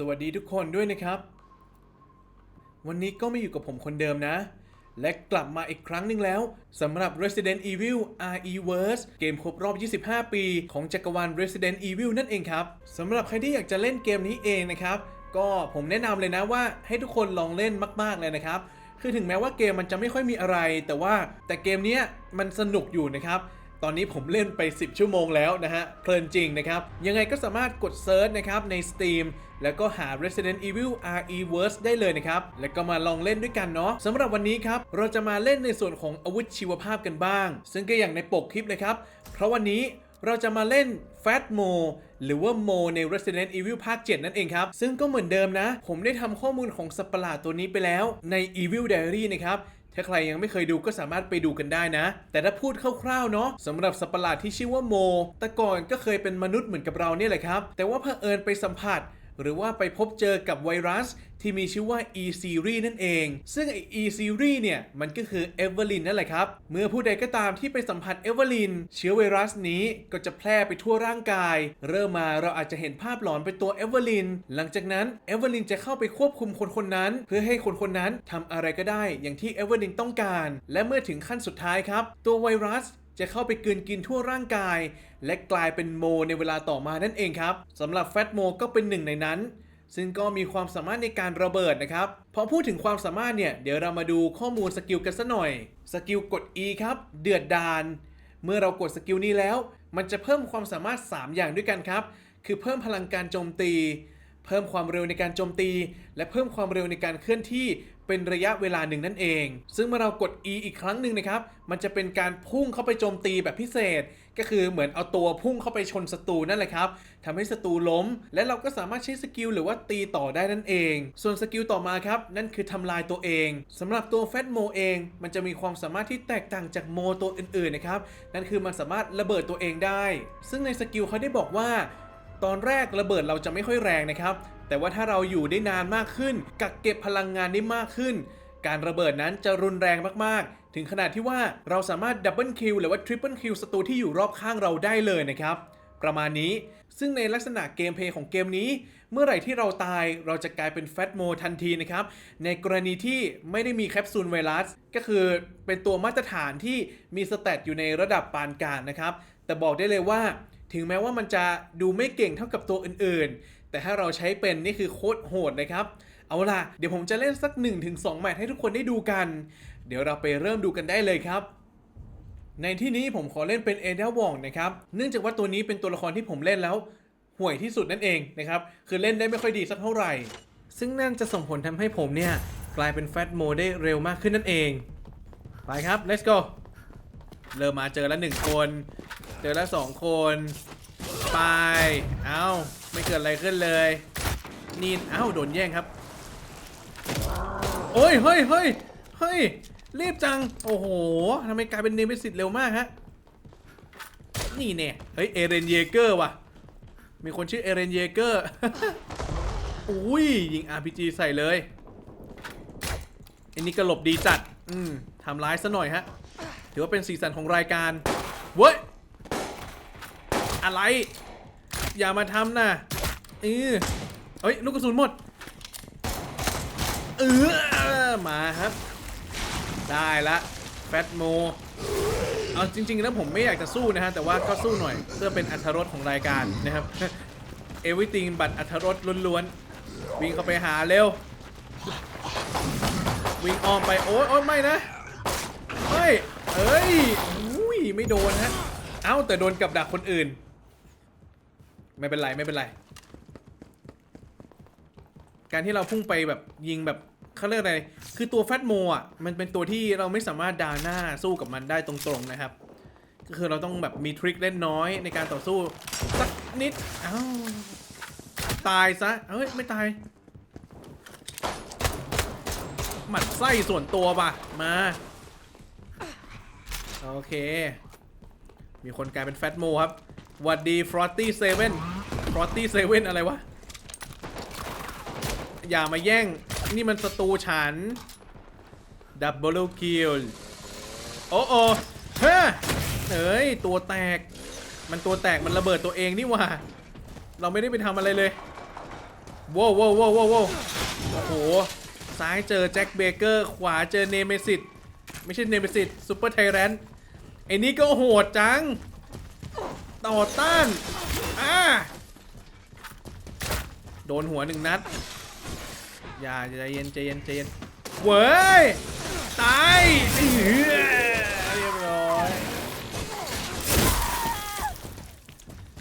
สวัสดีทุกคนด้วยนะครับ วันนี้ก็ไม่อยู่กับผมคนเดิมนะ และกลับมาอีกครั้งหนึ่งแล้วสำหรับ Resident Evil RE-Verse เกมครบรอบ 25 ปี ของจักรวาล Resident Evil นั่นเองครับสำหรับใครที่อยากจะเล่นเกมนี้เองนะครับ ก็ผมแนะนำเลยนะว่าให้ทุกคนลองเล่นมาก ๆ เลยนะครับ คือถึงแม้ว่าเกมมันจะไม่ค่อยมีอะไร แต่ว่าแต่เกมนี้มันสนุกอยู่นะครับ ตอนนี้ผมเล่นไป 10 ชั่วโมงแล้วนะฮะ เพลินจริงนะครับ ยังไงก็สามารถกดเซิร์ชนะครับใน Steam แล้วก็หา Resident Evil RE-Verse ได้เลยนะครับ แล้วก็มาลองเล่นด้วยกันเนาะสำหรับวันนี้ครับ เราจะมาเล่นในส่วนของอาวุธชีวภาพกันบ้าง ซึ่งก็อย่างในปกคลิปเลยครับ เพราะวันนี้เราจะมาเล่น Fat Mo หรือว่าโมใน Resident Evil ภาค 7 นั่นเองครับ ซึ่งก็เหมือนเดิมนะ ผมได้ทำข้อมูลของสัตว์ประหลาดตัวนี้ไปแล้วใน Evil Diary นะครับ ถ้าใครยังไม่เคยดูก็สามารถไปดูกันได้นะ แต่ถ้าพูดคร่าวๆเนาะสำหรับสัตว์ประหลาดที่ชื่อว่าโมแต่ก่อนก็เคยเป็นมนุษย์เหมือนกับเราเนี่ยแหละครับ แต่ว่าเผอิญไปสัมผัส หรือว่าไปพบเจอกับไวรัสที่มีชื่อว่า E series นั่นเอง ซึ่งไอ E series เนี่ย มันก็คือเอเวอร์ลินนั่นแหละครับ เมื่อผู้ใดก็ตามที่ไปสัมผัสเอเวอร์ลินเชื้อไวรัสนี้ก็จะแพร่ไปทั่วร่างกาย เริ่มมาเราอาจจะเห็นภาพหลอนเป็นตัวเอเวอร์ลินหลังจากนั้นเอเวอร์ลินจะเข้าไปควบคุมคนคนนั้น เพื่อให้คนคนนั้นทำอะไรก็ได้ อย่างที่เอเวอร์ลินต้องการ และเมื่อถึงขั้นสุดท้ายครับ ตัวไวรัส จะเข้าไปกลืนกินทั่วร่างกาย และกลายเป็นโมในเวลาต่อมานั่นเองครับสำหรับแฟตโมก็เป็นหนึ่งในนั้น ซึ่งก็มีความสามารถในการระเบิดนะครับพอพูดถึงความสามารถเนี่ยเดี๋ยวเรามาดูข้อมูลสกิลกันสัหน่อยสกิลกด E ครับ เดือดดาน เมื่อเรากดสกิลนี้แล้ว มันจะเพิ่มความสามารถ 3 อย่างด้วยกันครับ คือเพิ่มพลังการโจมตี เพิ่มความเร็วในการโจมตี และเพิ่มความเร็วในการเคลื่อนที่เป็นระยะเวลาหนึ่งนั่นเอง ซึ่งเมื่อเรากด E อีกครั้งหนึ่งนะครับ มันจะเป็นการพุ่งเข้าไปโจมตีแบบพิเศษ ก็คือเหมือนเอาตัวพุ่งเข้าไปชนศัตรูนั่นแหละครับทำให้ศัตรูล้ม และเราก็สามารถใช้สกิลหรือว่าตีต่อได้นั่นเอง ส่วนสกิลต่อมาครับ นั่นคือทำลายตัวเองสำหรับตัวแฟตโมเอง มันจะมีความสามารถที่แตกต่างจากโมตัวอื่นๆนะครับ นั่นคือมันสามารถระเบิดตัวเองได้ ซึ่งในสกิลเขาได้บอกว่า ตอนแรกระเบิดเราจะไม่ค่อยแรงนะครับ แต่ว่าถ้าเราอยู่ได้นานมากขึ้น กักเก็บพลังงานได้มากขึ้น การระเบิดนั้นจะรุนแรงมากๆ ถึงขนาดที่ว่าเราสามารถดับเบิลคิวหรือว่าทริปเปิลคิวศัตรูที่อยู่รอบข้างเราได้เลยนะครับ ประมาณนี้ ซึ่งในลักษณะเกมเพลย์ของเกมนี้ เมื่อไหร่ที่เราตายเราจะกลายเป็นแฟตโมทันทีนะครับ ในกรณีที่ไม่ได้มีแคปซูลไวรัส ก็คือเป็นตัวมาตรฐานที่มีสเตตอยู่ในระดับปานกลางนะครับ แต่บอกได้เลยว่า ถึงแม้ว่ามันจะดูไม่เก่งเท่ากับตัวอื่นๆ แต่ถ้าเราใช้เป็นนี่คือโคตรโหดนะครับ เอาล่ะ เดี๋ยวผมจะเล่นสัก 1-2แมตช์ให้ทุกคนได้ดูกัน เดี๋ยวเราไปเริ่มดูกันได้เลยครับในที่นี้ผมขอเล่นเป็นเอเดลวองนะครับ เนื่องจากว่าตัวนี้เป็นตัวละครที่ผมเล่นแล้ว ห่วยที่สุดนั่นเองนะครับ คือเล่นได้ไม่ค่อยดีสักเท่าไหร่ ซึ่งนั่นจะส่งผลทำให้ผมเนี่ย กลายเป็นแฟตโมได้เร็วมากขึ้นนั่นเอง ไปครับ let's go เริ่มมาเจอแล้วหนึ่งคน เจอแล้วสองคน ไปเอ้าไม่เกิดอะไรขึ้นเลย นี่เอ้าโดนแย่งครับ โอ้ยเฮ้ยเฮ้ยเฮ้ยรีบจัง โอ้โหทำไมกลายเป็นเนมิสิตเร็วมากฮะ นี่เนี่ยเฮ้ย เอเรนเยเกอร์ว่ะ มีคนชื่อเอเรนเยเกอร์อุ้ยยิง RPG ใส่เลยอันนี้ก็หลบดีจัด อืมทำร้ายซะหน่อยฮะ ถือว่าเป็นสีสันของรายการ เว้ย อะไร อย่ามาทำนะเออเอ้ยลูกกระสุนหมดเออมาครับ ได้ละแฟตโมเอาจริง ๆ แล้วผมไม่อยากจะสู้นะฮะ แต่ว่าก็สู้หน่อย เพื่อเป็นอัธรสของรายการนะครับเอวิติงบัตรอัธรสล้วนๆ วิ่งเข้าไปหาเร็ว วิ่งอ้อมไป โอ๊ยโอ๊ยไม่นะเฮ้ยเอ้ยอุ้ย ไม่โดนฮะ เอ้า แต่โดนกับดักคนอื่น ไม่เป็นไรไม่เป็นไร การที่เราพุ่งไปแบบยิงแบบเขาเรียกอะไร คือตัวแฟตโมอะ มันเป็นตัวที่เราไม่สามารถดาหน้าสู้กับมันได้ตรงๆนะครับ ก็คือเราต้องแบบมีทริคเล่นน้อยในการต่อสู้ สักนิดอ้าวตายซะ เอ้ย ไม่ตาย หมัดไส้ส่วนตัวป่ะ มา โอเค มีคนกลายเป็นแฟตโมครับ วัดดีฟรอตตี้เซเว่นฟรอตตี้เซเว่นอะไรวะ อย่ามาแย่ง นี่มันศัตรูฉัน ดับเบิลคิล โอ้โอเฮ้ยเอ้ย ตัวแตก มันตัวแตกมันระเบิดตัวเองนี่หว่า เราไม่ได้ไปทำอะไรเลยว้าวว้าวว้าวว้าวว้าวโอ้โห ซ้ายเจอแจ็คเบเกอร์ ขวาเจอเนเมซิสไม่ใช่เนเมซิสซูเปอร์ไทแรนไอ้นี่ก็โหดจัง ต่อต้านอ่าโดนหัวหนึ่งนัด อย่าใจเย็นใจเย็นใจเย็นเว้ย ตายเอื้อเรียบร้อย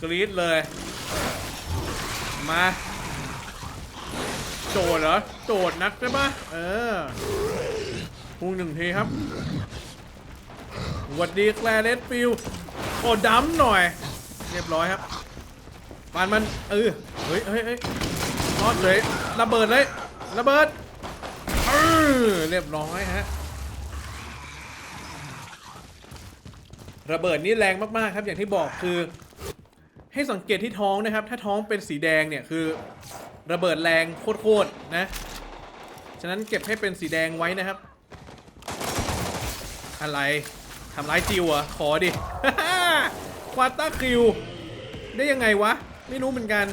กรี๊ดเลย มาโจดเหรอ โจดนักใช่ปะเออพุ่งหนึ่งทีครับ หวัดดีแคลเรสฟิลโอ้ดำหน่อย เรียบร้อยครับปานมันเออเฮ้ยเฮ้ยเฮ้ยรอดเลยระเบิดเลยระเบิดเออเรียบร้อยฮะระเบิดนี่แรงมากๆครับอย่างที่บอกคือ ให้สังเกตที่ท้องนะครับ ถ้าท้องเป็นสีแดงเนี่ยคือ ระเบิดแรงโคตรๆนะ ฉะนั้นเก็บให้เป็นสีแดงไว้นะครับ อะไรทำร้ายจิวอะขอดิ ควาต้าคิว ได้ยังไงวะ ไม่รู้เหมือนกัน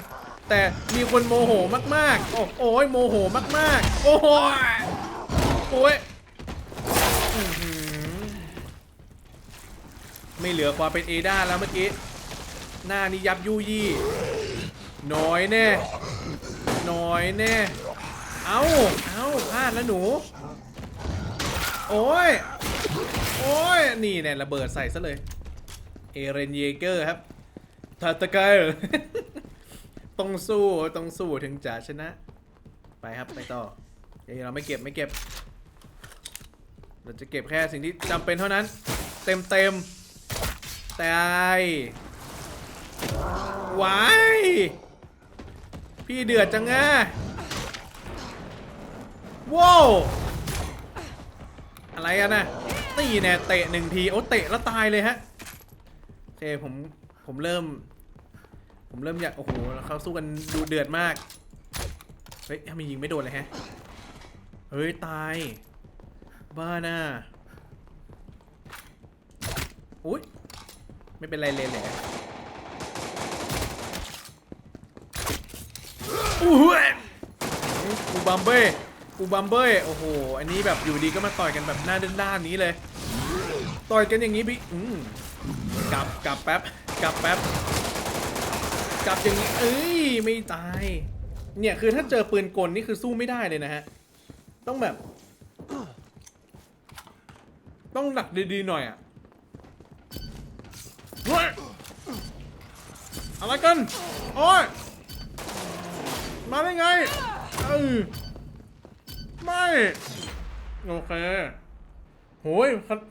แต่มีคนโมโหมากๆ โอ้โอ้ยโมโหมากๆ โอ้โหโอ้ยไม่เหลือความเป็นเอดาแล้วเมื่อกี้ หน้านี่ยับยุยี่ น้อยแน่ น้อยแน่ เอาเอาพลาดแล้วหนู โอ้ย โอ้ย นี่แน่ระเบิดใส่ซะเลย เอเรนเยเกอร์ครับทาตะกเหรอต้องสู้ต้องสู้ถึงจะชนะ ไปครับไปต่อเอ้ยเราไม่เก็บไม่เก็บ เราจะเก็บแค่สิ่งที่จำเป็นเท่านั้น เต็มเต็มแต่ไอ้วายพี่เดือดจังอะว้าวอะไรกันนะนี่แน่เตะหนึ่งที โอ้เตะแล้วตายเลยฮะ อเคผมผมเริ่ม ผมเริ่มอยากโอ้โหเขาสู้กันดูเดือดมาก เฮ้ยทำไมยิงไม่โดนเลยฮะ เฮ้ย ตาย บ้าน่ะอุ้ยไม่เป็นไรเลยแหละอู้หูกูบัมเบ้กูบัมเบ้โอ้โห อันนี้แบบอยู่ดีก็มาต่อยกันแบบหน้าด้านๆนี้เลย ต่อยกันอย่างนี้พี่อืม กลับกลับแป๊บกลับแป๊บกลับอย่างนี้เอ้ยไม่ตาย เนี่ยคือถ้าเจอปืนกลนี่คือสู้ไม่ได้เลยนะฮะ ต้องแบบ ต้องหนักดีๆหน่อยอะอะไรกันโอ้ยมาได้ไงเออไม่ โอเค โหย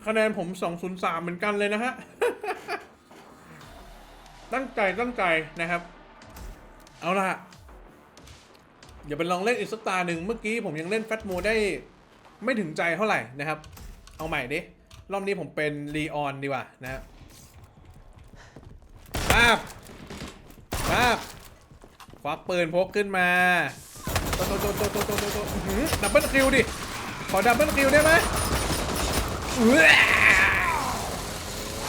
คะแนนผม 203 เหมือนกันเลยนะฮะ ตั้งใจตั้งใจนะครับ เอาล่ะอย่าไปลองเล่นอีกสักตาหนึ่งเมื่อกี้ผมยังเล่นแฟตโมได้ไม่ถึงใจเท่าไหร่นะครับ เอาใหม่ดิ รอบนี้ผมเป็นลีออนดีกว่านะครับาบมาบควักปืนพกขึ้นมาโตโตโตโตโตโตโตดับเบิลคิวดิ ขอดับเบิลคิวได้ไหม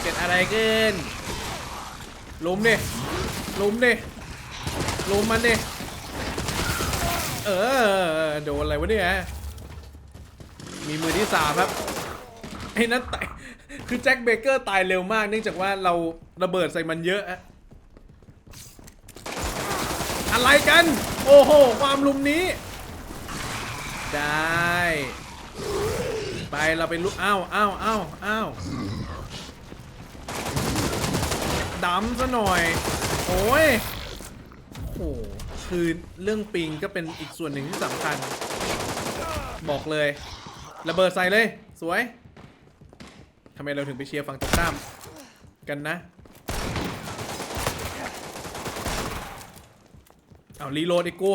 เกิดอะไรขึ้นลุมดิลุมดิลุมมันดิเออโดนอะไรวะเนี่ยมีมือที่สามครับไอ้นั่นตายคือแจ็คเบเกอร์ตายเร็วมากเนื่องจากว่าเราระเบิดใส่มันเยอะอะอะไรกัน โอ้โห ความลุมนี้ ได้ ไปเราไปลุกอ้าวอ้าวอ้าวอ้าวดำซะหน่อย โอ้ยโอ้โหคือเรื่องปิงก็เป็นอีกส่วนหนึ่งที่สำคัญ บอกเลย ระเบิดใส่เลย สวยทำไมเราถึงไปเชียร์ฝั่งตรงข้ามกันนะ เอารีโหลดอีกกู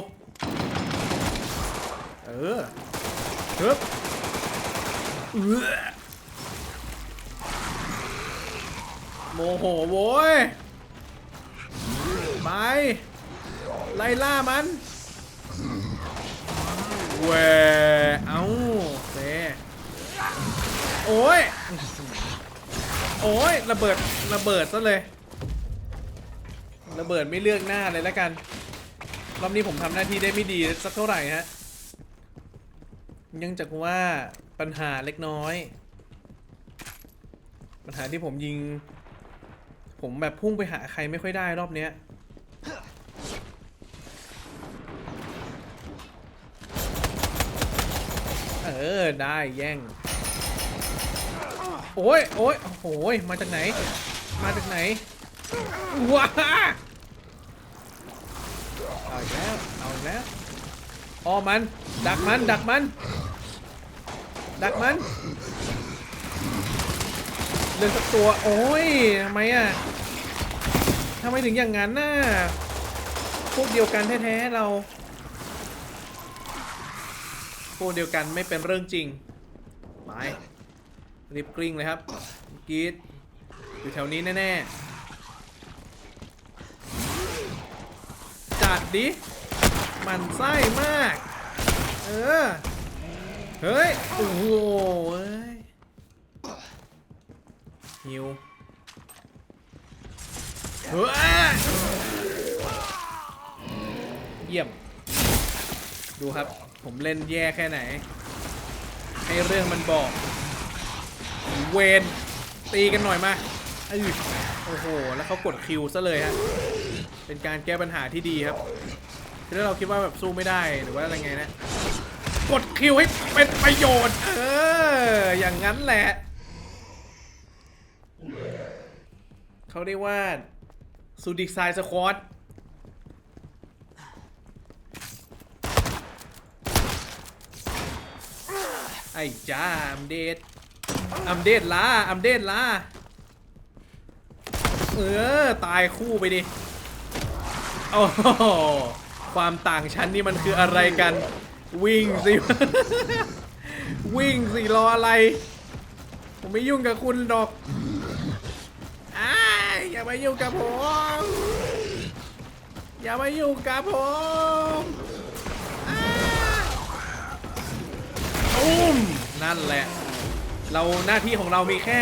เออเฮ้บ โมโหโว้ยไปไล่ล่ามันเวเอ้าเซโอ้ย โอ้ย ระเบิด ระเบิดซะเลย ระเบิดไม่เลือกหน้าเลยแล้วกัน รอบนี้ผมทำหน้าที่ได้ไม่ดีสักเท่าไหร่ฮะเนื่องจากว่า ปัญหาเล็กน้อย ปัญหาที่ผมยิง ผมแบบพุ่งไปหาใครไม่ค่อยได้รอบเนี้ยเออ ได้แย่ง โอ้ยโอ้ยโอ้โหยมาจากไหน มาจากไหนว้าเอาอีกแล้ว เอาแล้วอ้อมัน ดักมัน ดักมัน ดักมันเลือกสักตัว โอ้ยทำไมอะทำไมถึงอย่างนั้นน่ะพวกเดียวกันแท้ๆเรา พวกเดียวกันไม่เป็นเรื่องจริงไปรีบกลิ้งเลยครับกีดอยู่แถวนี้แน่ๆจัดดิมันไส้มาก เออ เฮ้ย โอ้โหเอ้ยฮิวเฮ้ย เยี่ยม ดูครับ ผมเล่นแย่แค่ไหน ให้เรื่องมันบอก เวนตีกันหน่อยมาอ้ยโอ้โห แล้วเขากดคิวซะเลยฮะ เป็นการแก้ปัญหาที่ดีครับคือถ้าเราคิดว่าแบบสู้ไม่ได้หรือว่าอะไรไงนะ กดคิวให้เป็นประโยชน์ เออ อย่างนั้นแหละ เขาเรียกว่าซูดิกไซสควอตไอ้จ้าอัมเดดอัมเดดล้าอัมเดดล้าเออ ตายคู่ไปดิ โอ้โหความต่างชั้นนี่มันคืออะไรกัน วิ่งสิ วิ่งสิรออะไร ผมไม่ยุ่งกับคุณดอกอ้ายอย่ามายุ่งกับผม อย่ามายุ่งกับผมอ้าตุ้มนั่นแหละ เราหน้าที่ของเรามีแค่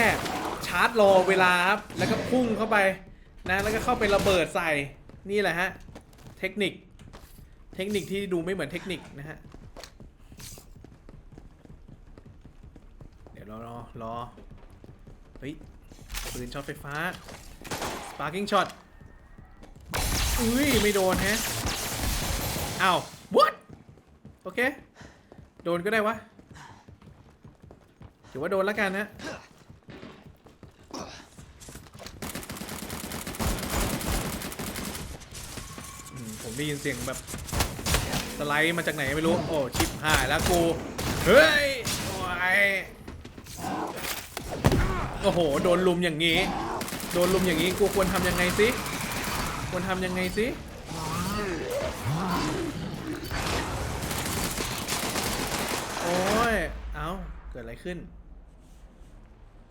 ชาร์จรอเวลาครับแล้วก็พุ่งเข้าไปนะแล้วก็เข้าไประเบิดใส่นี่แหละฮะ เทคนิค เทคนิคที่ดูไม่เหมือนเทคนิคนะฮะ เดี๋ยว รอรอรอเฮ้ยปืนช็อตไฟฟ้า sparking shot อุ้ยไม่โดนแฮะอ้าว what โอเค โดนก็ได้วะถือว่าโดนแล้วกันนะผมได้ยินเสียงแบบสไลด์มาจากไหนไม่รู้ โอ้ ชิปหายแล้วกู เฮ้ย โอ้ย โอ้โห โดนลุมอย่างนี้ โดนลุมอย่างนี้ กูควรทำยังไงสิ ควรทำยังไงสิ โอ้ย เอ้า เกิดอะไรขึ้น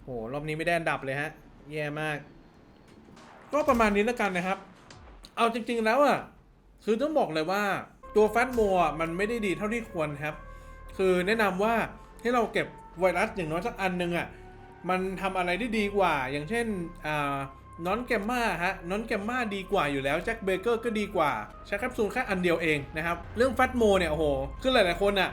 โห รอบนี้ไม่ได้อันดับเลยฮะ แย่มาก ก็ประมาณนี้แล้วกันนะครับ เอาจริง ๆ แล้วอะ คือต้องบอกเลยว่าตัวแฟตโมอะมันไม่ได้ดีเท่าที่ควรครับ คือแนะนำว่าให้เราเก็บไวรัสอย่างน้อยสักอันหนึ่งอะ มันทำอะไรได้ดีกว่า อย่างเช่นนอนแกมมาฮะนอนแกมมาดีกว่าอยู่แล้วแจ็คเบเกอร์ก็ดีกว่า ใช้แคปซูลแค่อันเดียวเองนะครับ เรื่องแฟตโมเนี่ยโอ้โหคือหลายๆคนอะ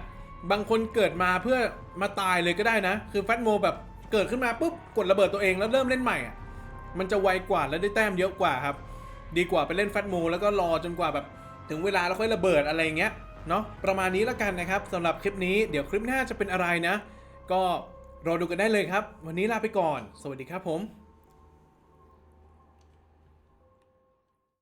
บางคนเกิดมาเพื่อมาตายเลยก็ได้นะ คือแฟตโมแบบเกิดขึ้นมาปุ๊บกดระเบิดตัวเองแล้วเริ่มเล่นใหม่อะมันจะไวกว่าและได้แต้มเยอะกว่าครับ ดีกว่าไปเล่นแฟตโมแล้วก็รอจนกว่าแบบถึงเวลาแล้วค่อยระเบิดอะไรเงี้ยเนาะประมาณนี้แล้วกันนะครับสำหรับคลิปนี้เดี๋ยวคลิปหน้าจะเป็นอะไรนะ ก็ รอดูกันได้เลยครับ วันนี้ลาไปก่อน สวัสดีครับผม